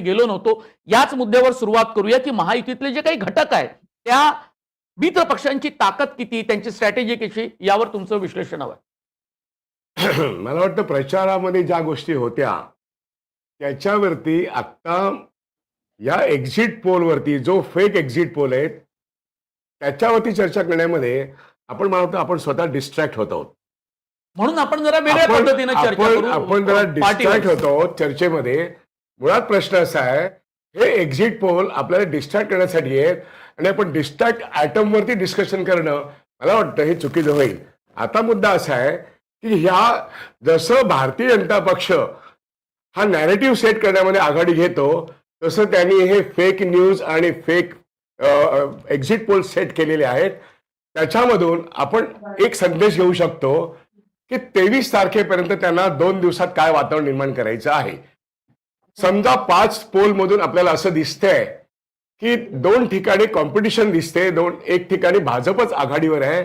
गेलो नव्हतो. याच मुद्द्यावर सुरुवात करूया की महायुतीतले जे काही घटक आहेत त्या मित्र पक्षांची ताकद किती त्यांची स्ट्रॅटेजी कशी यावर तुमचं विश्लेषण हवं मला वाटतं प्रचारामध्ये ज्या गोष्टी होत्या त्याच्यावरती आत्ता या एक्झिट पोलवरती जो फेक एक्झिट पोल आहे त्याच्यावरती चर्चा करण्यामध्ये आपण मला वाटतं आपण स्वतः डिस्ट्रॅक्ट होत आहोत. म्हणून आपण जरा वेगळ्या पद्धतीने चर्चा आपण- जरा. डिस्ट्रॅक्ट होतो चर्चेमध्ये. मुळात प्रश्न असा आहे हे एक्झिट पोल आपल्याला डिस्ट्रॅक्ट करण्यासाठी आहेत आणि आपण डिस्ट्रॅक्ट आयटम वरती डिस्कशन करणं मला वाटतं हे चुकीचं होईल. आता मुद्दा असा आहे की ह्या जसं भारतीय जनता पक्ष हा नॅरेटिव्ह सेट करण्यामध्ये आघाडी घेतो तसं त्यांनी हे फेक न्यूज आणि फेक एक्झिट पोल सेट केलेले आहेत. त्याच्यामधून आपण एक संदेश घेऊ शकतो की तेवीस तारखेपर्यंत त्यांना दोन दिवसात काय वातावरण निर्माण करायचं आहे. समजा पाच पोल मधून आपल्याला असं दिसतंय की दोन ठिकाणी कॉम्पिटिशन दिसते दोन एक ठिकाणी भाजपच आघाडीवर आहे.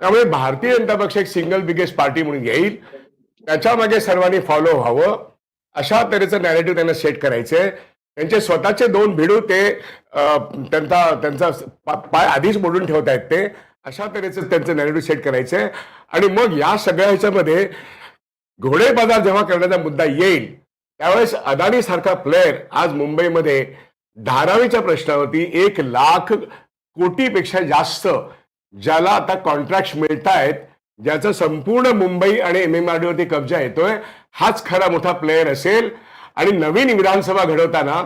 त्यामुळे भारतीय जनता पक्ष एक सिंगल बिगेस्ट पार्टी म्हणून येईल. त्याच्यामागे सर्वांनी फॉलो व्हावं. अशा तऱ्हेचं नॅरेटिव्ह त्यांना सेट करायचंय. त्यांचे स्वतःचे दोन भिडू ते त्यांचा त्यांचा पाय आधीच मोडून ठेवत आहेत ते. अशा तऱ्हेचं त्यांचं नॅरेटिव्ह सेट करायचंय. आणि मग या सगळ्या ह्याच्यामध्ये घोडे बाजार जेव्हा करण्याचा मुद्दा येईल त्यावेळेस अदानी सारखा प्लेअर आज मुंबईमध्ये धारावीच्या प्रश्नावरती एक लाख कोटीपेक्षा जास्त ज्याला आता कॉन्ट्रॅक्ट मिळत आहेत ज्याचं संपूर्ण मुंबई आणि एम एम आर डीवरती कब्जा येतोय हाच खरा मोठा प्लेअर असेल. आणि नवीन विधानसभा घडवताना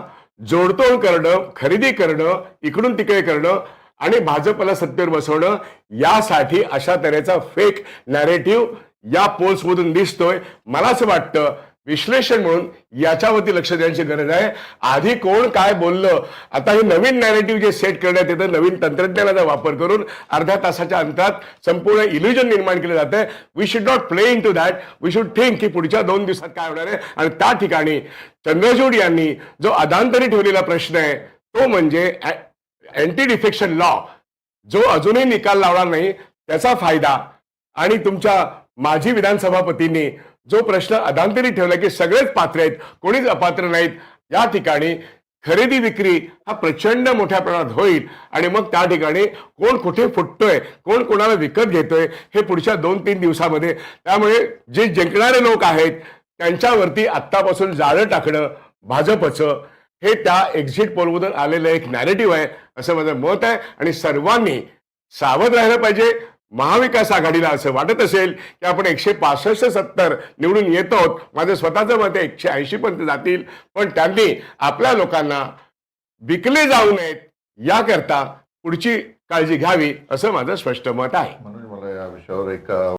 जोडतोड करणं खरेदी करणं इकडून तिकडे करणं आणि भाजपला सत्तेवर बसवणं यासाठी अशा तऱ्हेचा फेक नॅरेटिव्ह या पोल्समधून दिसतोय. मला असं वाटतं विश्लेषण म्हणून याच्यावरती लक्ष देण्याची गरज आहे. आधी कोण काय बोललं? आता हे नवीन नॅरेटिव्ह जे सेट करण्यात येतं नवीन तंत्रज्ञानाचा वापर करून अर्ध्या तासाच्या अंतरात संपूर्ण इल्युजन निर्माण केलं जातं we should not play into that we should think की पुढच्या दोन दिवसात काय होणार आहे? आणि त्या ठिकाणी चंद्रचूड यांनी जो अदांतरी ठेवलेला प्रश्न आहे तो म्हणजे अँटी डिफेक्शन लॉ जो अजूनही निकाल लावणार नाही त्याचा फायदा. आणि तुमच्या माजी विधानसभापतींनी जो प्रश्न अदांतरी ठेवला की सगळेच पात्र आहेत कोणीच अपात्र नाहीत या ठिकाणी खरेदी विक्री हा प्रचंड मोठ्या प्रमाणात होईल आणि मग त्या ठिकाणी कोण कुठे फुटतोय कोण कोणाला विकत घेतोय हे पुढच्या दोन तीन दिवसामध्ये. त्यामुळे जे जिंकणारे लोक आहेत त्यांच्यावरती आत्तापासून जाळं टाकणं भाजपचं हे त्या एक्झिट पोलमधून आलेलं एक नॅरेटिव्ह आहे असं माझं मत आहे. आणि सर्वांनी सावध राहिलं पाहिजे. महाविकास आघाडीला असं वाटत असेल की आपण एकशे पासष्ट सत्तर निवडून येतो आहोत. माझं स्वतःचं मत आहे एकशे ऐंशी पर्यंत जातील. पण त्यांनी आपल्या लोकांना विकले जाऊ नयेत याकरता पुढची काळजी घ्यावी असं माझं स्पष्ट मत आहे. म्हणून मला या विषयावर एक